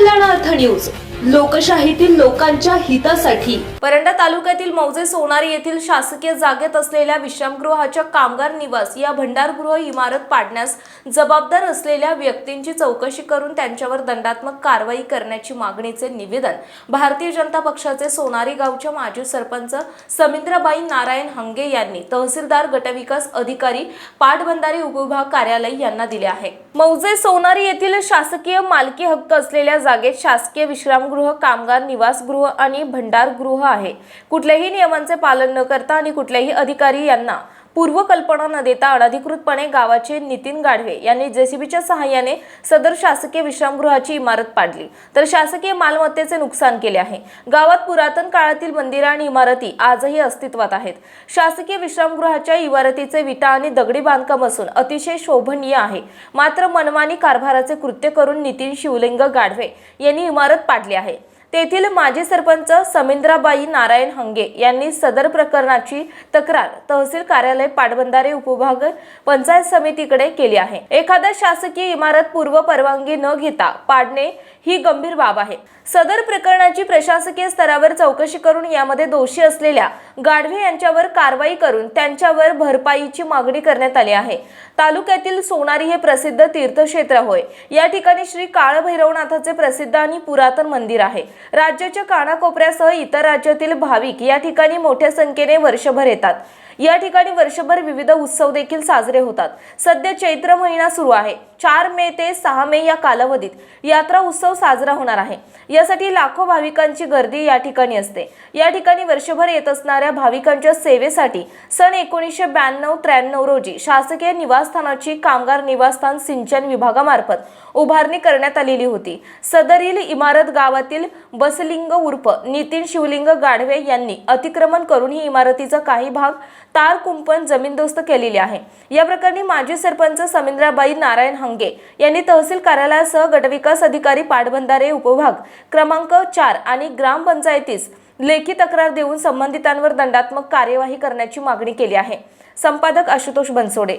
News. लोकशाहीतील लोकांच्या हितासाठी. परंडा तालुक्यातील मौजे सोनारी येथील शासकीय जागेत असलेल्या विश्रामगृहाच्या कामगार निवास या भंडारगृह इमारत पाडण्यास जबाबदार असलेल्या व्यक्तींची चौकशी करून त्यांच्यावर दंडात्मक कारवाई करण्याची मागणीचे निवेदन भारतीय जनता पक्षाचे सोनारी गावच्या माजी सरपंच समिंद्रबाई नारायण हंगे यांनी तहसीलदार गटविकास अधिकारी पाटबंधारे उपविभाग कार्यालय यांना दिले आहे. मौजे सोनारी येथील शासकीय मालकी हक्क असलेल्या जागेत शासकीय विश्रामगृह कामगार निवासगृह आणि भंडारगृह आहे. कुठल्याही नियमांचे पालन न करता आणि कुठल्याही अधिकारी यांना पूर्वकल्पना न देता अनधिकृतपणे गावाचे नितीन गाढवे यांनी जेसीबीच्या सहाय्याने सदर शासकीय विश्रामगृहाची इमारत पाडली. तर शासकीय मालमत्तेचे नुकसान केले आहे. गावात पुरातन काळातील मंदिरं आणि इमारती आजही अस्तित्वात आहेत. शासकीय विश्रामगृहाच्या इमारतीचे विटा आणि दगडी बांधकाम असून अतिशय शोभनीय आहे. मात्र मनमानी कारभाराचे कृत्य करून नितीन शिवलिंग गाढवे यांनी इमारत पाडली आहे. तेथील माजी सरपंच समिंद्राबाई नारायण हंगे यांनी सदर प्रकरणाची तक्रार तहसील कार्यालय पाटबंधारे उपविभाग पंचायत समितीकडे केली आहे. एखाद्या शासकीय इमारत पूर्व परवानगी न घेता पाडणे ही गंभीर बाब आहे. सदर प्रकरणाची प्रशासकीय स्तरावर चौकशी करून यामध्ये दोषी असलेल्या गाढवे यांच्यावर कारवाई करून त्यांच्यावर भरपाईची मागणी करण्यात आली आहे. तालुक्यातील सोनारी हे प्रसिद्ध तीर्थक्षेत्र होय. या ठिकाणी श्री काळभैरवनाथाचे प्रसिद्ध आणि पुरातन मंदिर आहे. राज्याच्या कानाकोपऱ्यासह इतर राज्यातील भाविक या ठिकाणी मोठ्या संख्येने वर्षभर येतात. या ठिकाणी वर्षभर विविध उत्सव देखील साजरे होतात. सध्या चैत्र महिना सुरू आहे. चार मे ते सहा मे या कालावधीत यात्रा उत्सव साजरा होणार आहे. यासाठी लाखो भाविकांची गर्दी या ठिकाणी असते. या ठिकाणी वर्षभर येत असणाऱ्या भाविकांच्या सेवेसाठी सन एकोणीसशे ब्याण्णव त्र्याण्णव रोजी शासकीय निवासस्थानाची कामगार निवासस्थान सिंचन विभागामार्फत उभारणी करण्यात आलेली होती. सदरील इमारत गावातील बसलिंग उर्फ नितीन शिवलिंग गाढवे यांनी अतिक्रमण करून ही इमारतीचा काही भाग तार कुंपण जमीनदोस्त केलेली आहे. या प्रकरणी माजी सरपंच समिंद्राबाई नारायण हंगे यांनी तहसील कार्यालयासह गटविकास अधिकारी पाटबंधारे उपभाग क्रमांक चार आणि ग्रामपंचायतीस लेखी तक्रार देऊन संबंधितांवर दंडात्मक कार्यवाही करण्याची मागणी केली आहे. संपादक आशुतोष बनसोडे.